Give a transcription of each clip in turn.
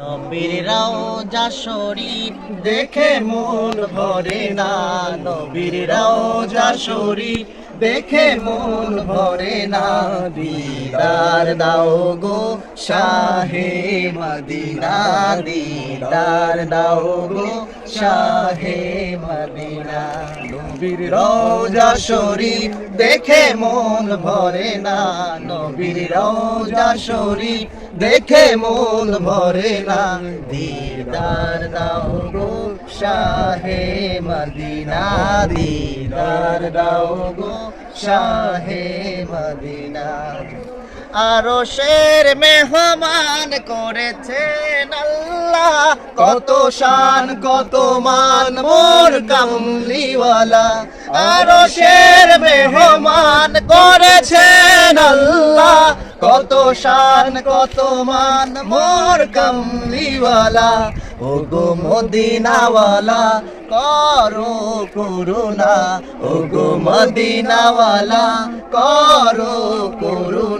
নবীর রওজা শরীফ দেখে মন ভরে না। নবীর রওজা শরীফ দেখে মন ভরে না। দিদার দাও গো শাহে মদিনা। দিদার দাও গো শাহে মদিনা। নবীর রওজা শরীফ দেখে মন ভরে না। নবীর রওজা শরীফ দেখে মন ভরে না। দিদার দাও গো শাহে মদিনা। দিদার দাও গো শাহে মদিনা। আরও শের মেহমান করেছেন আল্লাহ। কত শান, কত মান, মোর কামলিওয়ালা। আরও শের মেহমান করেছেন আল্লাহ। কত শান, কত মান, মোর কামলিওয়ালা। ও গো মদিনাওয়ালা করো করুণা ও গো মদিনাওয়ালা করো করুণা।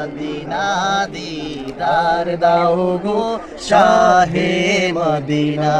মদিনা দিদার দাও গো শাহে মদিনা।